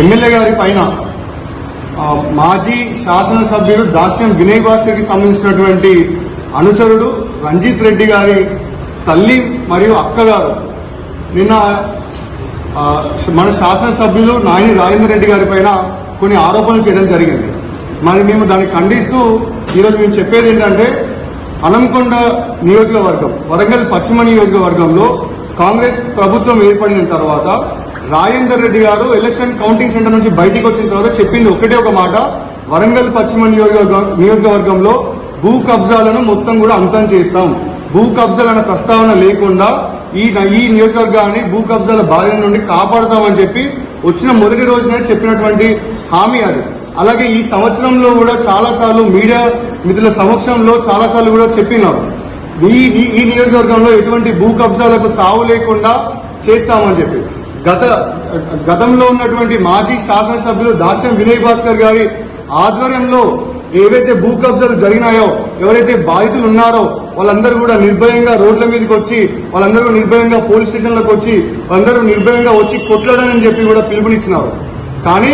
MLA గారి పైన మాజీ శాసనసభ్యుడు దాస్యం వినయ్ భాస్కర్కి సంబంధించినటువంటి అనుచరుడు రంజిత్ రెడ్డి గారి తల్లి మరియు అక్కగారు. నిన్న మన శాసనసభ్యులు నాయని రాజేందర్ రెడ్డి గారి పైన కొన్ని ఆరోపణలు చేయడం జరిగింది. మరి మేము దాన్ని ఖండిస్తూ ఈరోజు మేము చెప్పేది ఏంటంటే అనంకొండ నియోజకవర్గం వరంగల్ పశ్చిమ నియోజకవర్గంలో కాంగ్రెస్ ప్రభుత్వం ఏర్పడిన తర్వాత రాజేందర్ రెడ్డి గారు ఎలక్షన్ కౌంటింగ్ సెంటర్ నుంచి బయటికి వచ్చిన తర్వాత చెప్పింది ఒకటే ఒక మాట. వరంగల్ పశ్చిమ నియోజకవర్గం నియోజకవర్గంలో భూ కబ్జాలను మొత్తం కూడా అంతం చేస్తాం. భూ కబ్జాలు అనే ప్రస్తావన లేకుండా ఈ ఈ నియోజకవర్గాన్ని భూ కబ్జాల బాధ్యత నుండి కాపాడుతామని చెప్పి వచ్చిన మొదటి రోజునే చెప్పినటువంటి హామీ అది. అలాగే ఈ సంవత్సరంలో కూడా చాలాసార్లు మీడియా మిత్రుల సమక్షంలో చాలాసార్లు కూడా చెప్పినారు ఈ- ఈ నియోజకవర్గంలో ఎటువంటి భూ కబ్జాలకు తావు లేకుండా చేస్తామని చెప్పి. గత గతంలో ఉన్నటువంటి మాజీ శాసనసభ్యులు దాస్యం వినయ్ భాస్కర్ గారి ఆధ్వర్యంలో ఏవైతే భూ కబ్జాలు జరిగినాయో ఎవరైతే బాధితులు ఉన్నారో వాళ్ళందరూ కూడా నిర్భయంగా రోడ్ల మీదకి వచ్చి వాళ్ళందరూ నిర్భయంగా పోలీస్ స్టేషన్లకు వచ్చి వాళ్ళందరూ నిర్భయంగా వచ్చి కొట్లాడని చెప్పి కూడా పిలుపునిచ్చినారు. కానీ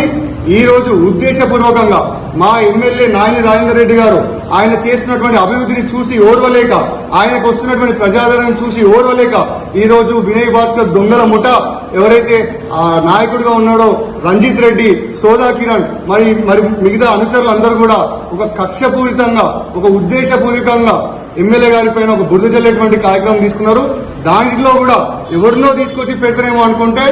ఈ రోజు ఉద్దేశపూర్వకంగా మా ఎమ్మెల్యే నాయని రాజేందర్ రెడ్డి గారు ఆయన చేసినటువంటి అభివృద్ధిని చూసి ఓర్వలేక ఆయనకు వస్తున్నటువంటి ప్రజాదరణ చూసి ఓర్వలేక ఈ రోజు వినయ్ భాస్కర్ దొంగల ముఠ ఎవరైతే ఆ నాయకుడిగా ఉన్నాడో రంజిత్ రెడ్డి సోదా కిరణ్ మరి మరి మిగతా అనుచరులందరూ కూడా ఒక కక్షపూరితంగా ఒక ఉద్దేశపూర్వకంగా ఎమ్మెల్యే గారి పైన ఒక బురద జల్లేటువంటి కార్యక్రమం తీసుకున్నారు. దాంట్లో కూడా ఎవరినో తీసుకొచ్చి పెడతారేమో అనుకుంటే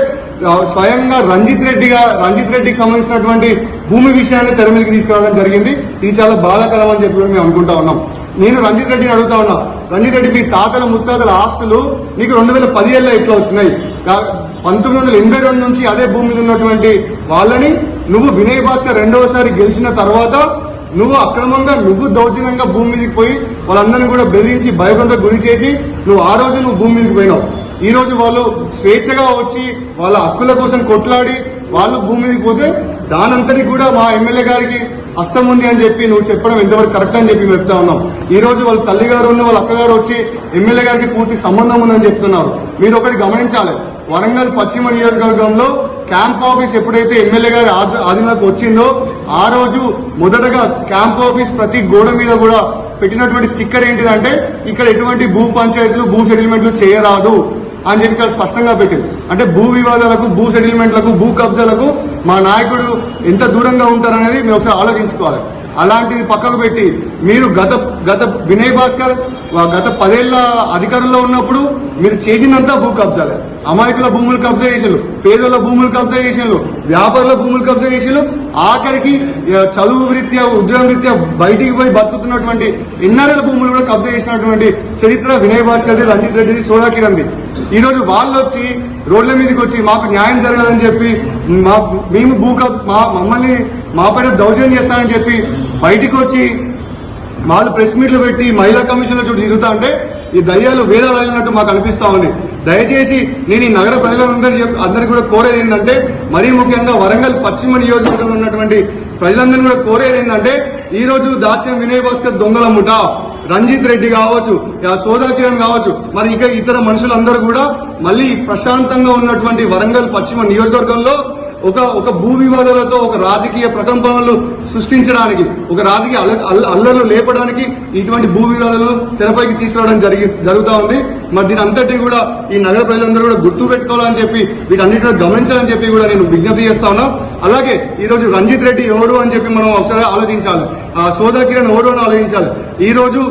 స్వయంగా రంజిత్ రెడ్డిగా రంజిత్ రెడ్డికి సంబంధించినటువంటి భూమి విషయాన్ని తెర మీదకి తీసుకురావడం జరిగింది. ఇది చాలా బాధాకరం అని చెప్పి మేము అనుకుంటా ఉన్నాం. నేను రంజిత్ రెడ్డిని అడుగుతా ఉన్నా రంజిత్ రెడ్డి మీ తాతల ముత్తాతల ఆస్తులు నీకు రెండు వేల పదిహేడులో ఎట్లా వచ్చినాయి? పంతొమ్మిది వందల ఎనభై రెండు నుంచి అదే భూమి మీద ఉన్నటువంటి వాళ్ళని నువ్వు వినయ్ భాస్కర్ రెండవసారి గెలిచిన తర్వాత నువ్వు అక్రమంగా నువ్వు దౌర్జన్యంగా భూమి మీదకి పోయి వాళ్ళందరినీ కూడా బెదిరించి భయభ్రంతకు గురి చేసి నువ్వు ఆ రోజు నువ్వు భూమి మీదకి పోయినావు. ఈరోజు వాళ్ళు స్వేచ్ఛగా వచ్చి వాళ్ళ హక్కుల కోసం కొట్లాడి వాళ్ళు భూమి మీదకి పోతే దానంతటి కూడా మా ఎమ్మెల్యే గారికి హస్తం ఉంది అని చెప్పి నువ్వు చెప్పడం ఎంతవరకు కరెక్ట్ అని చెప్పి చెప్తా ఉన్నాం. ఈ రోజు వాళ్ళ తల్లి గారు ఉన్న వాళ్ళ అక్కగారు వచ్చి ఎమ్మెల్యే గారికి పూర్తి సంబంధం ఉందని చెప్తున్నారు. మీరు ఒకటి గమనించాలి. వరంగల్ పశ్చిమ నియోజకవర్గంలో క్యాంప్ ఆఫీస్ ఎప్పుడైతే ఎమ్మెల్యే గారి ఆధీనంలోకి వచ్చిందో ఆ రోజు మొదటగా క్యాంప్ ఆఫీస్ ప్రతి గోడ మీద కూడా పెట్టినటువంటి స్టిక్కర్ ఏంటిదంటే ఇక్కడ ఎటువంటి భూ పంచాయతీలు భూ సెటిల్మెంట్లు చేయరాదు. అని చెప్పి చాలా స్పష్టంగా పెట్టింది. అంటే భూ వివాదాలకు భూ సెటిల్మెంట్లకు భూ కబ్జాలకు మా నాయకుడు ఎంత దూరంగా ఉంటారనేది మీరు ఒకసారి ఆలోచించుకోవాలి. అలాంటిది పక్కకు పెట్టి మీరు గత గత వినయ్ భాస్కర్ గత పదేళ్ళ అధికారంలో ఉన్నప్పుడు మీరు చేసినంత భూ కబ్జాలే. అమాయకుల భూములు కబ్జా చేసిండ్రు పేదల భూములు కబ్జా చేసిండ్రు వ్యాపారుల భూములు కబ్జా చేసిండ్రు ఆఖరికి చదువు రీత్యా ఉద్యోగం రీత్యా బయటికి పోయి బతుకుతున్నటువంటి ఎన్ఆర్ఎల్ భూములు కూడా కబ్జా చేసినటువంటి చరిత్ర వినయ్ భాస్కర్ది రంజిత్ రెడ్డిది సోదా ఈరోజు వాళ్ళు వచ్చి రోడ్ల మీదకి వచ్చి మాకు న్యాయం జరగాలని చెప్పి మా మేము భూ మా మమ్మల్ని మా పైన దౌర్జన్యం చేస్తానని చెప్పి బయటికి వచ్చి వాళ్ళు ప్రెస్ మీట్లు పెట్టి మహిళా కమిషన్లో చుట్టూ తిరుగుతా అంటే ఈ దయ్యాలు వేదాలు వెళ్ళినట్టు మాకు అనిపిస్తా ఉంది. దయచేసి నేను ఈ నగర ప్రజలందరూ చెప్ అందరికీ కూడా కోరేది ఏంటంటే మరీ ముఖ్యంగా వరంగల్ పశ్చిమ నియోజకవర్గంలో ఉన్నటువంటి ప్రజలందరినీ కూడా కోరేది ఏంటంటే ఈ రోజు దాస్యం వినయ్ భాస్కర్ దొంగల ముఠ రంజిత్ రెడ్డి కావచ్చు సోదా కిరణ్ కావచ్చు మరి ఇక ఇతర మనుషులందరూ కూడా మళ్ళీ ప్రశాంతంగా ఉన్నటువంటి వరంగల్ పశ్చిమ నియోజకవర్గంలో ఒక ఒక భూ వివాదాలతో ఒక రాజకీయ ప్రకంపనలు సృష్టించడానికి ఒక రాజకీయ అల్ల అల్లర్లు లేపడానికి ఇటువంటి భూ వివాదాలు తెరపైకి తీసుకురావడం జరిగి జరుగుతూ ఉంది. మరి దీని అంతటి కూడా ఈ నగర ప్రజలందరూ కూడా గుర్తు పెట్టుకోవాలని చెప్పి వీటన్నిటిని గమనించాలని చెప్పి కూడా నేను విజ్ఞప్తి చేస్తా ఉన్నా. అలాగే ఈరోజు రంజిత్ రెడ్డి ఎవరు అని చెప్పి మనం ఒకసారి ఆలోచించాలి. ఆ సోదా కిరణ్ ఎవరు అని ఆలోచించాలి. ఈరోజు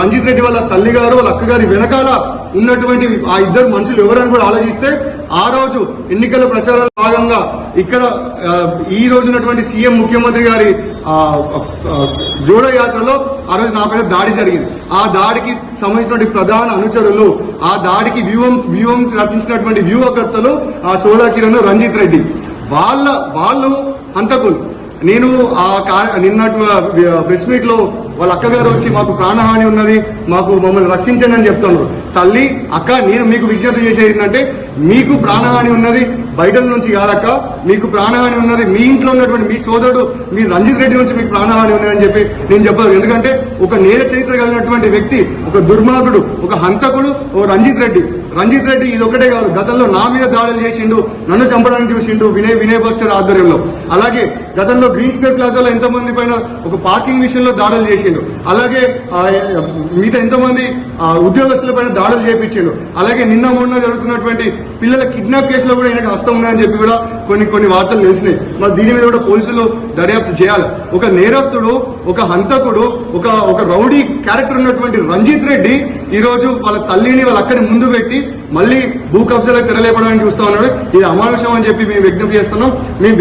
రంజిత్ రెడ్డి వాళ్ళ తల్లి గారు వాళ్ళ అక్కగారి వెనకాల ఉన్నటువంటి ఆ ఇద్దరు మనుషులు ఎవరని కూడా ఆలోచిస్తే ఆ రోజు ఎన్నికల ప్రచారంలో భాగంగా ఇక్కడ ఈ రోజు ఉన్నటువంటి సీఎం ముఖ్యమంత్రి గారి ఆ, జోడో యాత్రలో ఆ రోజు నా పైన దాడి జరిగింది. ఆ దాడికి సంబంధించినటువంటి ప్రధాన అనుచరులు ఆ దాడికి వ్యూహం వ్యూహం రచించినటువంటి వ్యూహకర్తలు ఆ సోలా కిరణ్ రంజిత్ రెడ్డి. వాళ్ళ వాళ్ళు హంతకులు. నేను ఆ నిన్నటి ప్రెస్ మీట్లో వాళ్ళ అక్కగారు వచ్చి మాకు ప్రాణహాని ఉన్నది మాకు మమ్మల్ని రక్షించండి అని చెప్తున్నారు. తల్లి అక్క నేను మీకు విజ్ఞప్తి చేసేది ఏంటంటే మీకు ప్రాణహాని ఉన్నది బయట నుంచి కాదక్క మీకు ప్రాణహాని ఉన్నది మీ ఇంట్లో ఉన్నటువంటి మీ సోదరుడు మీ రంజిత్ రెడ్డి నుంచి మీకు ప్రాణహాని ఉన్నదని చెప్పి నేను చెప్పాను ఎందుకంటే ఒక నేర చరిత్ర కలిగినటువంటి వ్యక్తి ఒక దుర్మార్గుడు ఒక హంతకుడు ఓ రంజిత్ రెడ్డి. రంజిత్ రెడ్డి ఇది ఒకటే కాదు గతంలో నా మీద దాడులు చేసిండు నన్ను చంపడానికి చూసిండు వినయ్ వినయ్ భాస్కర్ ఆధ్వర్యంలో. అలాగే గతంలో గ్రీన్ స్క్వేర్ ప్లాజాలో ఎంతమంది పైన ఒక పార్కింగ్ విషయంలో దాడులు చేసిండు. అలాగే మిగతా ఎంతమంది ఉద్యోగస్తుల పైన దాడులు చేపించిండు. అలాగే నిన్న మొన్న జరుగుతున్నటువంటి పిల్లల కిడ్నాప్ కేసులో కూడా ఆయనకు హస్తం ఉన్నాయని చెప్పి కూడా కొన్ని కొన్ని వార్తలు తెలిసినాయి మరి దీని మీద కూడా పోలీసులు దర్యాప్తు చేయాలి. ఒక నేరస్తుడు ఒక హంతకుడు ఒక ఒక రౌడీ క్యారెక్టర్ ఉన్నటువంటి రంజిత్ రెడ్డి ఈ రోజు వాళ్ళ తల్లిని వాళ్ళ అక్కడి ముందు పెట్టి మళ్ళీ భూ కబ్జాలకు తెరలేపడానికి చూస్తా ఉన్నాడు. ఇది అమానుషం అని చెప్పి మేము విజ్ఞప్తి చేస్తున్నాం. మేము